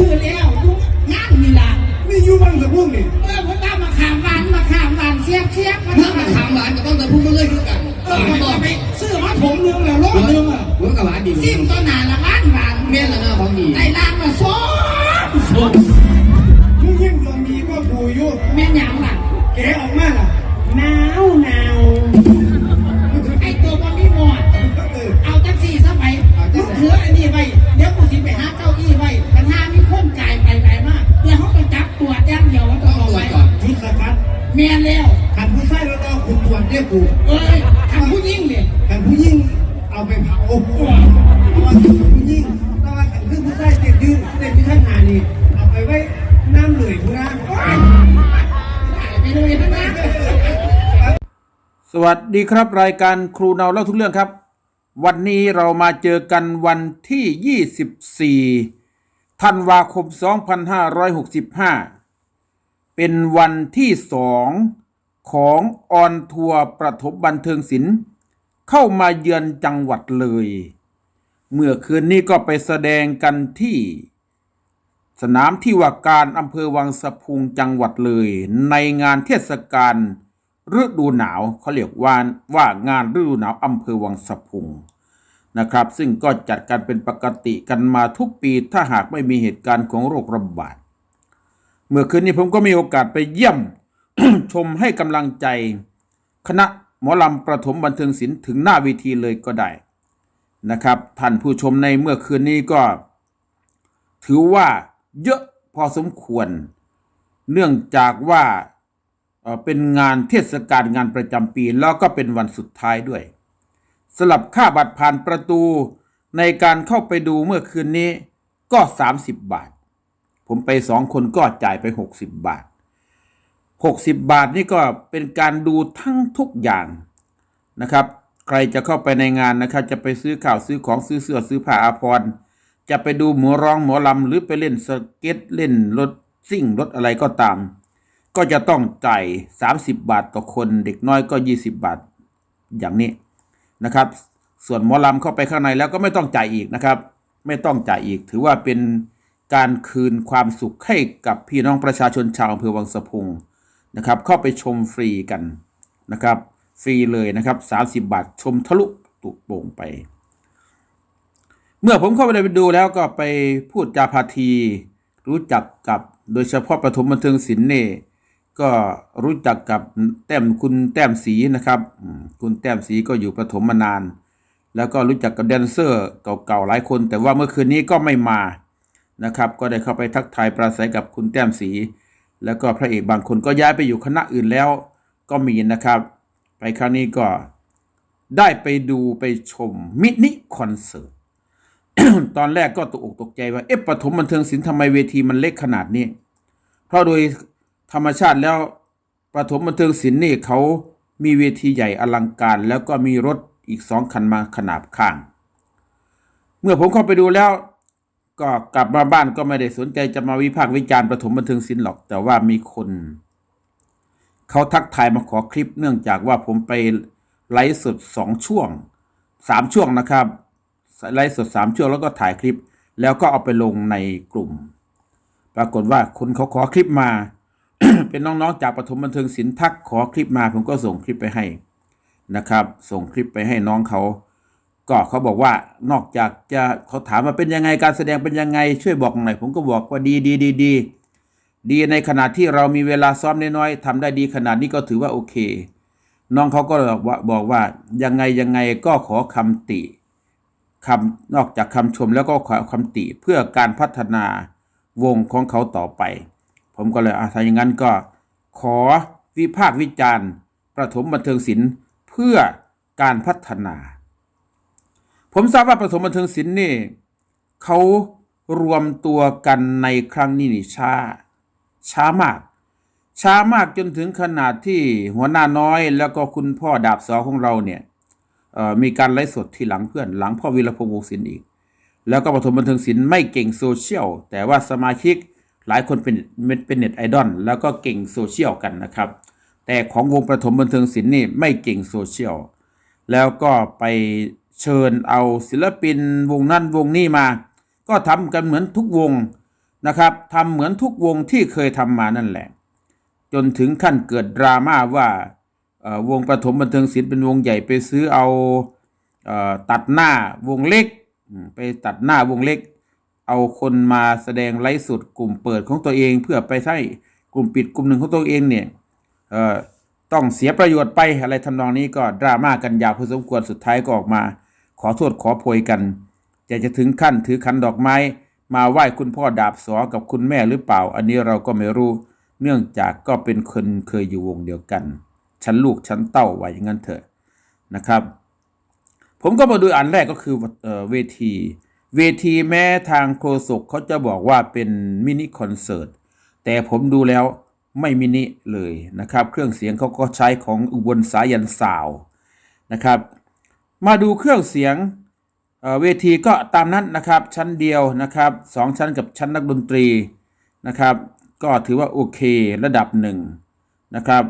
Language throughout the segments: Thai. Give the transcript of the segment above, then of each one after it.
ซื้อแล้ว เอ้ยทำผู้ยิ่งเนี่ยขันผู้ยิ่งเอาไปเผาเพราะว่าผู้ยิ่งแต่ว่าขันคือผู้ชายเต็มยืนเต็มที่ท่านงานี่เอาไปไว้น้ำเหลื่อยผู้ร่างไปเลยนะ สวัสดีครับรายการครูเนาเล่าทุกเรื่องครับ วันนี้เรามาเจอกันวันที่ 24 ธันวาคม 2565 เป็นวันที่สอง ของออนทัวร์ประถมบันเทิงศิลป์เข้ามาเยือนจังหวัดเลย เมื่อคืนนี้ก็ไปแสดงกันที่ สนามที่ว่าการอำเภอวังสะพุงจังหวัดเลย ในงานเทศกาลฤดูหนาวเขาเรียกว่าว่างานฤดูหนาวอำเภอวังสะพุงนะครับ ซึ่งก็จัดการเป็นปกติกันมาทุกปีถ้าหากไม่มีเหตุการณ์ของโรคระบาดเมื่อคืนนี้ผมก็มีโอกาสไปเยี่ยม ชมให้กำลังใจ คณะหมอลำประถมบันเทิงศิลป์ถึงหน้าเวทีเลยก็ได้นะครับ ท่านผู้ชมในเมื่อคืนนี้ก็ ถือว่าเยอะพอสมควร เนื่องจากว่าเอ่อเป็นงานเทศกาลงานประจำปี แล้วก็เป็นวันสุดท้ายด้วยสลับค่าบัตรผ่านประตูในการเข้าไปดูเมื่อคืนนี้ก็ 30 บาท ผมไปสองคนก็จ่ายไป 60 บาท 60 บาทนี่ก็เป็นการดูทั้งทุกอย่างนะครับ ใครจะเข้าไปในงานนะครับ จะไปซื้อข่าวซื้อของซื้อเสื้อซื้อผ้าอาภรณ์จะไปดูหมอร้องหมอลำหรือไปเล่นสเก็ตเล่นรถซิ่งรถอะไรก็ตาม ก็จะต้องจ่าย30 บาทต่อคนเด็กน้อยก็ 20 บาทอย่างนี้นะครับ ส่วนหมอลำเข้าไปข้างในแล้วก็ไม่ต้องจ่ายอีกนะครับ ไม่ต้องจ่ายอีก ถือว่าเป็นการคืนความสุขให้กับพี่น้องประชาชนชาวอำเภอวังสะพุง นะครับ เข้าไปชมฟรีกันนะครับ ฟรีเลยนะครับ 30 บาทชมทะลุตุโป่งไป เมื่อผมเข้าไปดูแล้วก็ไปพูดจาพาที รู้จักกับโดยเฉพาะประถมบันเทิงศิลป์เนี่ยก็รู้จักกับแต้มคุณแต้มสีนะครับคุณแต้มสีก็อยู่ประถมมานาน แล้วก็รู้จักกับแดนเซอร์เก่าๆหลายคน แต่ว่าเมื่อคืนนี้ก็ไม่มานะครับ ก็ได้เข้าไปทักทายปราศัยกับคุณแต้มสี แล้วก็พระเอกบางคนก็ย้ายไปอยู่คณะอื่นแล้วก็มีนะครับ ไปครั้งนี้ก็ได้ไปดูไปชมมินิคอนเสิร์ตตอนแรกก็ตกอกตกใจว่าเอ๊ะปฐมบันเทิงศิลป์ทำไมเวทีมันเล็กขนาดนี้ เพราะโดยธรรมชาติแล้วปฐมบันเทิงศิลป์นี่เขามีเวทีใหญ่อลังการ แล้วก็มีรถอีกสองคันมาขนาบข้าง เมื่อผมเข้าไปดูแล้ว ก็กลับมาบ้านก็ไม่ได้สนใจจะมาวิพากษ์วิจารณ์ปฐมบันเทิงศิลป์หรอก แต่ว่ามีคน เขาทักทายมาขอคลิปเนื่องจากว่าผมไปไลฟ์สดสองช่วงสามช่วงนะครับไลฟ์สดสามช่วงแล้วก็ถ่ายคลิป แล้วก็เอาไปลงในกลุ่ม ปรากฏว่าคนเขาขอคลิปมา เป็นน้องๆจากปฐมบันเทิงศิลป์ทักขอคลิปมา ผมก็ส่งคลิปไปให้นะครับ ส่งคลิปไปให้น้องเขา ก็เขาบอกว่านอกจากจะเขาถามว่าเป็นยังไงการแสดงเป็นยังไง ช่วยบอกหน่อยผมก็บอกว่าดีดีดีดีดีในขณะที่เรามีเวลาซ้อมน้อยๆทำได้ดีขนาดนี้ก็ถือว่าโอเค น้องเขาก็บอกว่าบอกว่ายังไงยังไงก็ขอคำติคำนอกจากคำชมแล้วก็ขอคำติเพื่อการพัฒนาวงของเขาต่อไป ผมก็เลยอะถ้าอย่างนั้นก็ขอวิพากษ์วิจารณ์ ประถมบันเทิงศิลป์เพื่อการพัฒนา ผมทราบว่าประถมบันเทิงศิลป์นี่เขารวมตัวกันในครั้งนี้นี่ช้า ช้ามาก ช้ามากจนถึงขนาดที่หัวหน้าน้อยแล้วก็คุณพ่อดาบสอของเราเนี่ยมีการไลฟ์สดที่หลังเพื่อน หลังพ่อวีรพงษ์วงศิลป์อีก แล้วก็ปฐมบันเทิงศิลป์ไม่เก่งโซเชียล แต่ว่าสมาชิกหลายคนเป็นเป็นเน็ตไอดอลแล้วก็เก่งโซเชียลกันนะครับ แต่ของวงประถมบันเทิงศิลป์นี่ไม่เก่งโซเชียล แล้วก็ไป เชิญเอาศิลปินวงนั้นวงนี้มา ก็ทำกันเหมือนทุกวงนะครับทำเหมือนทุกวงที่เคยทำมานั่นแหละ จนถึงขั้นเกิดดราม่าว่าวงประถมบันเทิงศิลป์เป็นวงใหญ่ไปซื้อเอาตัดหน้าวงเล็ก ไปตัดหน้าวงเล็ก เอาคนมาแสดงไลฟ์สดกลุ่มเปิดของตัวเองเพื่อไปให้กลุ่มปิดกลุ่มหนึ่งของตัวเองเนี่ยเออต้องเสียประโยชน์ไปอะไรทำนองนี้ก็ดราม่ากันยาวพอสมควรสุดท้ายก็ออกมา ขอโทษขอโพยกัน จะจะถึงขั้นถือขันดอกไม้ มาไหว้คุณพ่อดาบสอกับคุณแม่หรือเปล่า อันนี้เราก็ไม่รู้ เนื่องจากก็เป็นคนเคยอยู่วงเดียวกันชั้นลูกชั้นเต้าไว้อย่างนั้นเถอะนะครับ ผมก็มาดูอันแรกก็คือเวที เวทีแม้ทางโคศกเขาจะบอกว่าเป็นมินิคอนเสิร์ตแต่ผมดูแล้วไม่มินิเลยนะครับ เครื่องเสียงเขาก็ใช้ของอุบลสายันสาวนะครับ มาดูเครื่องเสียงเเวทีก็ตามนั้นนะครับชั้นเดียวนะครับสองชั้นกับชั้นนักดนตรีนะครับ ก็ถือว่าโอเคระดับหนึ่งนะครับ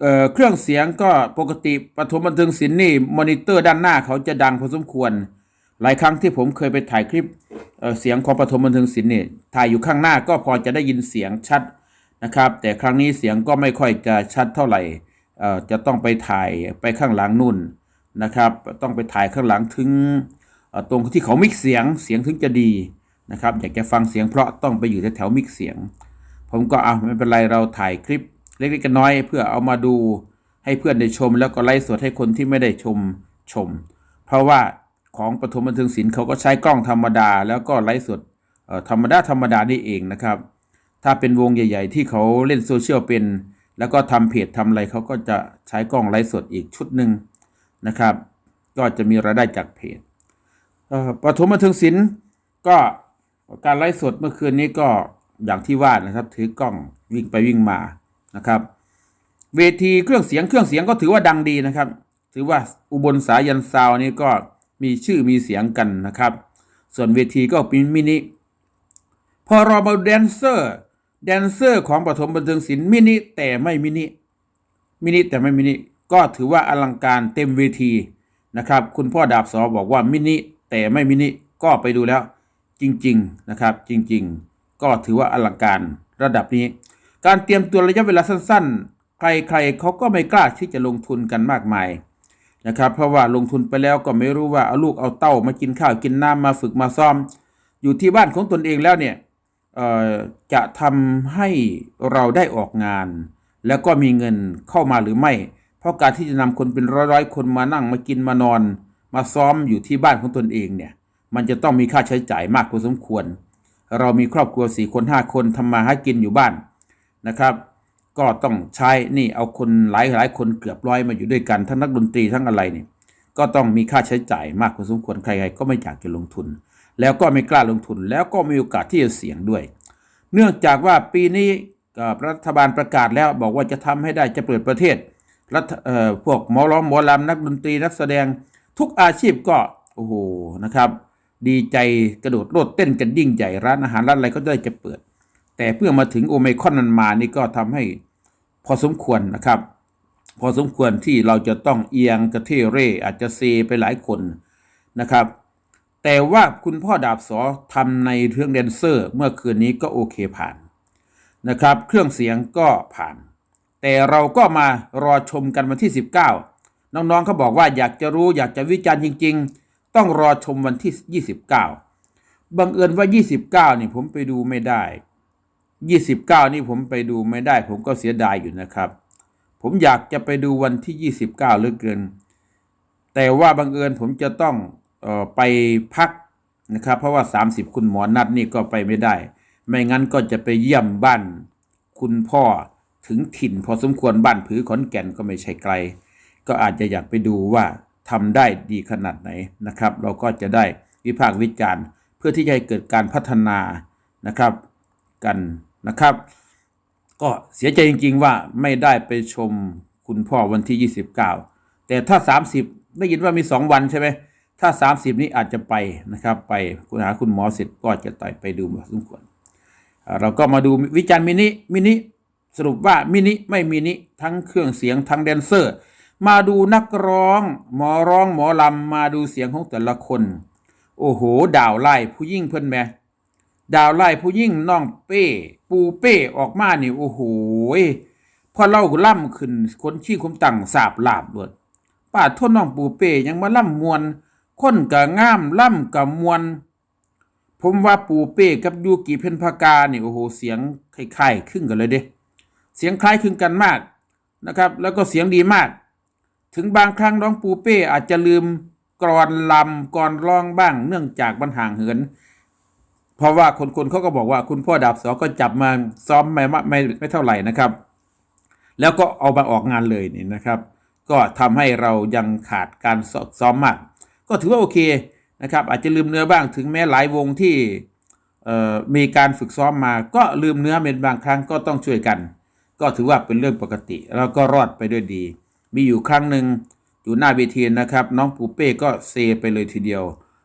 เเครื่องเสียงก็ปกติปฐมบันเทิงศิลป์นี่มอนิเตอร์ด้านหน้าเขาจะดังพอสมควร หลายครั้งที่ผมเคยไปถ่ายคลิปเเสียงของปฐมบันเทิงศิลป์นี่ถ่ายอยู่ข้างหน้าก็พอจะได้ยินเสียงชัดนะครับ แต่ครั้งนี้เสียงก็ไม่ค่อยจะชัดเท่าไหร่จะต้องไปถ่ายไปข้างหลังนู่น นะครับต้องไปถ่ายข้างหลังถึงตรงที่เขามิกเสียงเสียงถึงจะดีนะครับอยากจะฟังเสียงเพราะต้องไปอยู่แถวมิกเสียง ผมก็เอะไม่เป็นไรเราถ่ายคลิปเล็กๆกันน้อยเพื่อเอามาดูให้เพื่อนได้ชม แล้วก็ไลฟ์สดให้คนที่ไม่ได้ชมชม เพราะว่าของปฐมบันเทิงศิลป์เขาก็ใช้กล้องธรรมดา แล้วก็ไลฟ์สดธรรมดาธรรมดานี่เองนะครับ ถ้าเป็นวงใหญ่ ๆ ที่เขาเล่นโซเชียลเป็น แล้วก็ทำเพจทำอะไรเขาก็จะใช้กล้องไลฟ์สดอีกชุดหนึ่ง นะครับ ก็จะมีรายได้จากเพจปฐมบันเทิงศิลป์ก็การไลฟ์สดเมื่อคืนนี้ก็อย่างที่ว่านะครับ ถือกล้องวิ่งไปวิ่งมานะครับ เวทีเครื่องเสียงเครื่องเสียงก็ถือว่าดังดีนะครับ ถือว่าอุบลสายันซาวน์นี่ก็มีชื่อมีเสียงกันนะครับ ส่วนเวทีก็เป็นมินิพอรามาแดนเซอร์แดนเซอร์ของปฐมบันเทิงศิลป์มินิแต่ไม่มินิมินิแต่ไม่มินิ ก็ถือว่าอลังการเต็มเวทีนะครับ คุณพ่อดาบสอบอกว่ามินิแต่ไม่มินิก็ไปดูแล้วจริงๆนะครับจริงๆ ก็ถือว่าอลังการระดับนี้ การเตรียมตัวระยะเวลาสั้นๆ ใครๆเขาก็ไม่กล้าที่จะลงทุนกันมากมายนะครับเพราะว่าลงทุนไปแล้วก็ไม่รู้ว่าเอาลูกเอาเต้ามากินข้าวกินน้ำมาฝึกมาซ้อม อยู่ที่บ้านของตนเองแล้วเนี่ยจะทำให้เราได้ออกงาน แล้วก็มีเงินเข้ามาหรือไม่ เพราะการที่จะนำคนเป็นร้อยๆคนมานั่งมากินมานอน มาซ้อมอยู่ที่บ้านของตนเองเนี่ย มันจะต้องมีค่าใช้จ่ายมากพอสมควร เรามีครอบครัวสี่คนห้าคนทำมาหากินอยู่บ้านนะครับ ก็ต้องใช้นี่เอาคนหลายหลายคนเกือบร้อยมาอยู่ด้วยกันทั้งนักดนตรีทั้งอะไรเนี่ยก็ต้องมีค่าใช้จ่ายมากพอสมควรใครๆก็ไม่อยากจะลงทุน แล้วก็ไม่กล้าลงทุน แล้วก็มีโอกาสที่จะเสี่ยงด้วย เนื่องจากว่าปีนี้รัฐบาลประกาศแล้วบอกว่าจะทำให้ได้จะเปิดประเทศ รัฐเอ่อพวกหมอร้องหมอลำนักดนตรีนักแสดงทุกอาชีพก็โอ้โหนะครับ ดีใจกระโดดโลดเต้นกันยิ่งใหญ่ร้านอาหารร้านอะไรก็ได้จะเปิด แต่เพื่อมาถึงโอไมคอนมันมานี่ก็ทำให้พอสมควรนะครับ พอสมควรที่เราจะต้องเอียงกระเทเร่ อาจจะเซไปหลายคนนะครับ แต่ว่าคุณพ่อดาบสอทำในเรื่องแดนเซอร์ เมื่อคืนนี้ก็โอเคผ่านนะครับ เครื่องเสียงก็ผ่าน แต่เราก็มารอชมกันวันที่ 19 น้องๆเขาบอกว่าอยากจะรู้อยากจะวิจารณ์จริง ๆ ต้องรอชมวันที่ 29 บังเอิญว่า 29 นี่ผมไปดูไม่ได้ 29 นี่ผมไปดูไม่ได้ ผมก็เสียดายอยู่นะครับ ผมอยากจะไปดูวันที่ 29เหลือเกิน แต่ว่าบังเอิญผมจะต้องออไปพักนะครับ เพราะว่า 30 คุณหมอนัดนี่ก็ไปไม่ได้ ไม่งั้นก็จะไปเยี่ยมบ้านคุณพ่อ ถึงถิ่นพอสมควรบ้านผือขอนแก่นก็ไม่ใช่ไกล ก็อาจจะอยากไปดูว่าทำได้ดีขนาดไหนนะครับ เราก็จะได้วิพากษ์วิจารณ์ เพื่อที่จะให้เกิดการพัฒนานะครับกันนะครับ ก็เสียใจจริง ๆ ว่าไม่ได้ไปชมคุณพ่อวันที่ 29 แต่ถ้า 30 ได้ยินว่ามี 2 วันใช่ไหมถ้า 30 นี้อาจจะไปนะครับ ไปคุณหาคุณหมอเสร็จก็จะต่อยไปดูพอสมควรเราก็มาดูวิจารณ์มินิมินิ สรุปว่ามินิไม่มินิทั้งเครื่องเสียงทั้งแดนเซอร์ มาดูนักร้อง หมอร้องหมอลำมาดูเสียงของแต่ละคน โอ้โห ดาวไล่ผู้ยิ่งเพื่อนแม่ดาวไล่ผู้ยิ่งน้องเป้ ปูเป้ออกมานี่โอ้โหพอเล่าล่ำขึ้นคนชี้คมตั้งสาบลาบด้วยป้าทนน้องปูเป้ยังมาล่ำมวนคนกะงามล่ำกะมวนผมว่าปูเป้กับยูกิเพนพากาเนี่โอ้โหเสียงคล้ายๆครึ่งกันเลยเด้ เสียงคล้ายคลึงกันมากนะครับ แล้วก็เสียงดีมาก ถึงบางครั้งน้องปูเป้อาจจะลืมกรอนลำกรอนร้องบ้าง เนื่องจากมันห่างเหิน เพราะว่าคนๆเขาก็บอกว่าคุณพ่อดาบสอก็จับมาซ้อมไม่ไม่ไม่ไม่เท่าไหร่นะครับ แล้วก็เอามาออกงานเลยนี่นะครับ ก็ทำให้เรายังขาดการซ้อมมาก ก็ถือว่าโอเคนะครับ อาจจะลืมเนื้อบ้างถึงแม้หลายวงที่มีการฝึกซ้อมมาก็ลืมเนื้อเป็นบางครั้งก็ต้องช่วยกัน ก็ถือว่าเป็นเรื่องปกติ แล้วก็รอดไปด้วยดี มีอยู่ครั้งหนึ่งอยู่หน้าเวทีนะครับ น้องปูเป้ก็เซไปเลยทีเดียว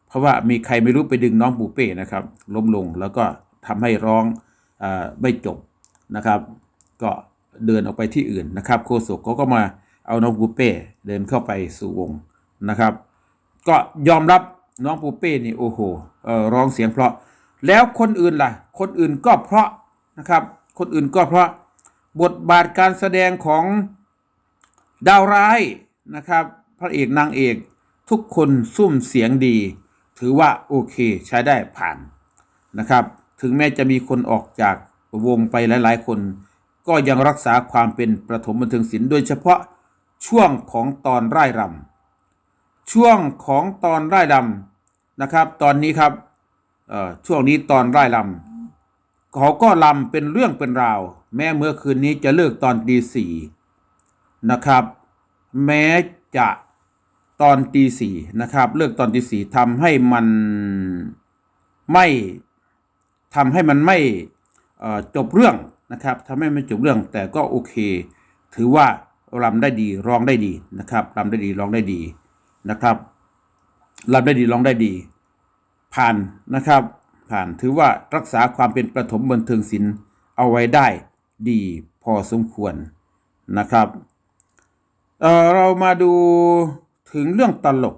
เพราะว่ามีใครไม่รู้ไปดึงน้องปูเป้นะครับ ล้มลงแล้วก็ทำให้ร้องอไม่จบนะครับ ก็เดินออกไปที่อื่นนะครับ โคศกเขาก็มาเอาน้องปูเป้เดินเข้าไปสู่วงนะครับ ก็ยอมรับน้องปูเป้นี่โอ้โหร้องเสียงเพราะ แล้วคนอื่นล่ะ คนอื่นก็เพราะนะครับ คนอื่นก็เพราะ บทบาทการแสดงของดาวร้ายนะครับ พระเอกนางเอกทุกคนซุ่มเสียงดี ถือว่าโอเคใช้ได้ผ่านนะครับ ถึงแม้จะมีคนออกจากวงไปหลาย ๆ คน ก็ยังรักษาความเป็นประถมบันเทิงศิลป์โดยเฉพาะช่วงของตอนไร่รำช่วงของตอนไร่รำนะครับ ตอนนี้ครับเอ่อช่วงนี้ตอนไร่รำเขาก็รำเป็นเรื่องเป็นราว แม้เมื่อคืนนี้จะเลิกตอนตีสี่นะครับ แม้จะตอนตีสี่นะครับ เลิกตอนตีสี่ทำให้มันไม่ทำให้มันไม่จบเรื่องนะครับทำให้มันจบเรื่องแต่ก็โอเค ถือว่ารำได้ดีร้องได้ดีนะครับรำได้ดีร้องได้ดีนะครับรับได้ดีร้องได้ดี ผ่านนะครับ ผ่านถือว่ารักษาความเป็นประถมบันเทิงศิลป์เอาไว้ได้ ดีพอสมควรนะครับเเรามาดูถึงเรื่องตลก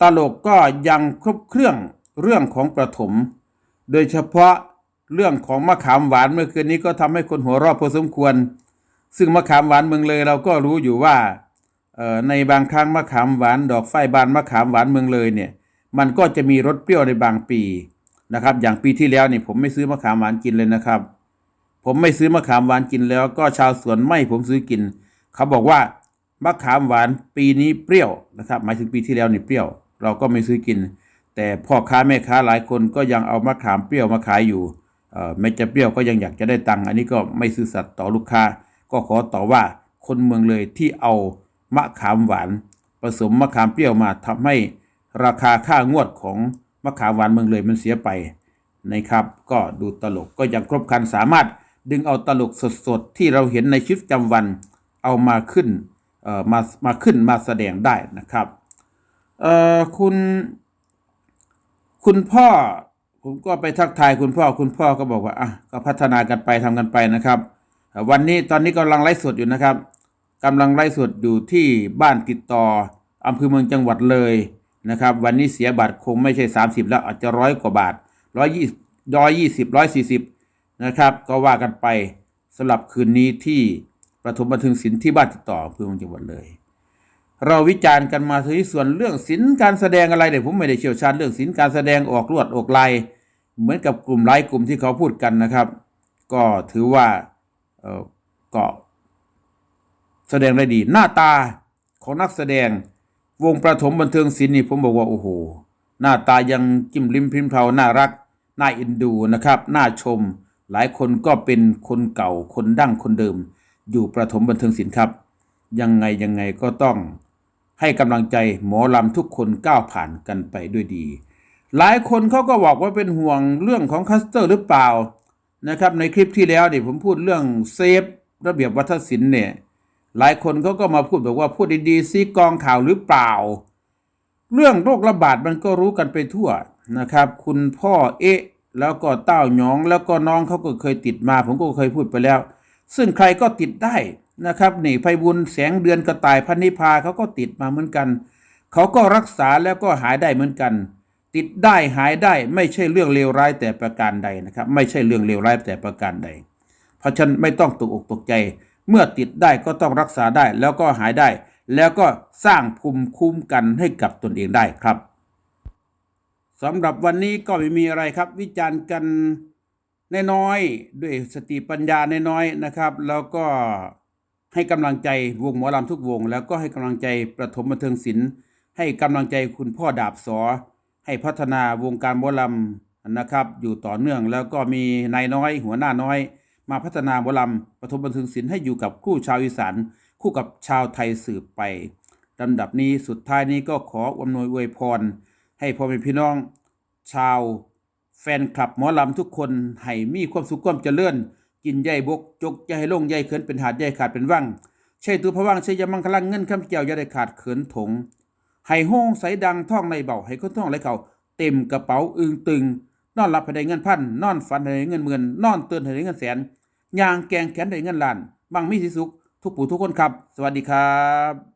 ตลกก็ยังครบเครื่องเรื่องของประถม โดยเฉพาะเรื่องของมะขามหวานเมื่อคืนนี้ก็ทำให้คนหัวเราะพอสมควร ซึ่งมะขามหวานเมืองเลยเราก็รู้อยู่ว่าในบางครั้งมะขามหวานดอกไฟบานมะขามหวานเมืองเลยเนี่ย มันก็จะมีรสเปรี้ยวในบางปีนะครับ อย่างปีที่แล้วนี่ผมไม่ซื้อมะขามหวานกินเลยนะครับ ผมไม่ซื้อมะขามหวานกินแล้ว ก็ชาวสวนไม่ผมซื้อกิน เขาบอกว่ามะขามหวานปีนี้เปรี้ยวนะครับ หมายถึงปีที่แล้วนี่เปรี้ยว เราก็ไม่ซื้อกิน แต่พ่อค้าแม่ค้าหลายคนก็ยังเอามะขามเปรี้ยวมาขายอยู่เอ่อไม่จะเปรี้ยวก็ยังอยากจะได้ตังค์อันนี้ก็ไม่ซื่อสัตย์ต่อลูกค้า ก็ขอต่อว่าคนเมืองเลยที่เอามะขามหวานผสมมะขามเปรี้ยวมาทำให้ราคาค่างวดของมะขามหวานเมืองเลยมันเสียไปนะครับ ก็ดูตลกก็ยังครบครันสามารถ ดึงเอาตลกสดๆ ที่เราเห็นในชีวิตประจำวันเอามาขึ้นมามาขึ้นมาแสดงได้นะครับคุณคุณพ่อผมก็ไปทักทายคุณพ่อคุณพ่อก็บอกว่าอะก็พัฒนากันไปทำกันไปนะครับ วันนี้ตอนนี้กำลังไลฟ์สดอยู่นะครับกำลังไลฟ์สดอยู่ที่บ้านติดต่ออำเภอเมืองจังหวัดเลยนะครับ วันนี้เสียบัตรคงไม่ใช่ 30 แล้วอาจจะร้อยกว่าบาทร้อยยี่ร้อยยี่สิบร้อยสี่สิบ นะครับ ก็ว่ากันไปสำหรับคืนนี้ที่ประถมบันทิงศิลป์ที่บ้านติดต่ออำเภอเมืองจังหวัดเลย เราวิจารณ์กันมาถึงส่วนเรื่องศิลป์การแสดงอะไรเนี่ยผมไม่ได้เชี่ยวชาญเรื่องศิลป์การแสดงออกลวดออกลายเหมือนกับกลุ่มไลายกลุ่มที่เขาพูดกันนะครับ ก็ถือว่าเออก็แสดงได้ดี หน้าตาของนักแสดงวงประถมบันเทิงศิลป์นี่ผมบอกว่าโอ้โหหน้าตายังจิ้มลิ้มพิมพ์เพราน่ารักน่าเอ็นดูนะครับน่าชม หลายคนก็เป็นคนเก่าคนดั้งคนเดิม อยู่ประถมบันเทิงศิลป์ครับ ยังไงยังไงก็ต้องให้กำลังใจหมอลำทุกคนก้าวผ่านกันไปด้วยดี หลายคนเขาก็บอกว่าเป็นห่วงเรื่องของคัสเตอร์หรือเปล่านะครับในคลิปที่แล้วเนี่ยผมพูดเรื่องเซฟระเบียบวัฒนศิลป์เนี่ยหลายคนเขาก็มาพูดบอกว่าพูดดีๆซีกองข่าวหรือเปล่า เรื่องโรคระบาดมันก็รู้กันไปทั่วนะครับ คุณพ่อเอ๊ะ แล้วก็เต้าหยองแล้วก็น้องเขาก็เคยติดมา ผมก็เคยพูดไปแล้ว ซึ่งใครก็ติดได้นะครับนี่ไพบุญแสงเดือนกระต่ายพันนิพาเขาก็ติดมาเหมือนกันเขาก็รักษาแล้วก็หายได้เหมือนกัน ติดได้หายได้ไม่ใช่เรื่องเลวร้ายแต่ประการใดนะครับ ไม่ใช่เรื่องเลวร้ายแต่ประการใด เพราะฉะนันไม่ต้องตกอกตกใจ เมื่อติดได้ก็ต้องรักษาได้แล้วก็หายได้ แล้วก็สร้างภูมิคุ้มกันให้กับตนเองได้ครับ สำหรับวันนี้ก็ไม่มีอะไรครับ วิจารณ์กันน้อยๆด้วยสติปัญญาน้อยๆนะครับ แล้วก็ให้กำลังใจวงหมอลำทุกวง แล้วก็ให้กำลังใจประถมบันเทิงศิลป์ให้กำลังใจคุณพ่อดาบสอ ให้พัฒนาวงการหมอลำนะครับ อยู่ต่อเนื่องแล้วก็มีนายน้อย หัวหน้าน้อย มาพัฒนาหมอลำปฐมบันเทิงศิลป์ให้อยู่กับคู่ชาวอีสานคู่กับชาวไทยสืบไปลำดับนี้สุดท้ายนี้ก็ขออำนวยอวยพร ให้พ่อแม่พี่น้อง ชาว แฟนคลับหมอลำทุกคนให้มีความสุขความเจริญกินใหญ่บก จกใหญ่ลงใหญ่เขินเป็นหาดใหญ่ขาดเป็นว่างใช่ตัวพระว่างใช่ยามังคลังเงินคำเกี่ยวอย่าได้ขาดเขินถงให้ห้องใสดังท่องในเบาให้คนท่องไหลเขาเต็มกระเป๋าอึงตึง นอนหลับให้ได้เงินพันนอนฝันให้ได้เงินหมื่นนอนตื่นให้ได้เงินแสนยางแกงแขนได้เงินล้านบางมีสิสุขทุกผู้ทุกคนครับ สวัสดีครับ